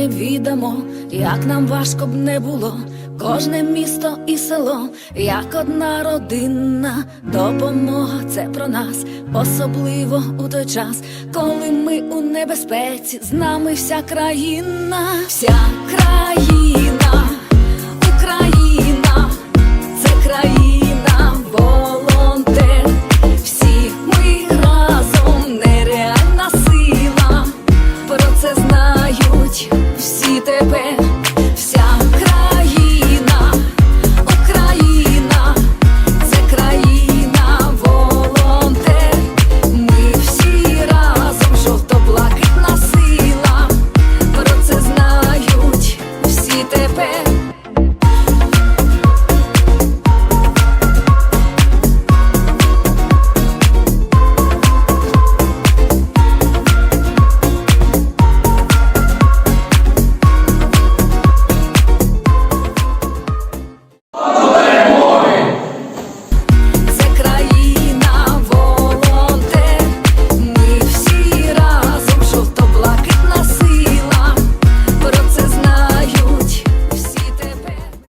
останнє віддамо, як нам важко б не було. Кожне місто і село, як одна родинна допомога це про нас, особливо у той час, коли ми у небезпеці, з нами вся країна, вся країна.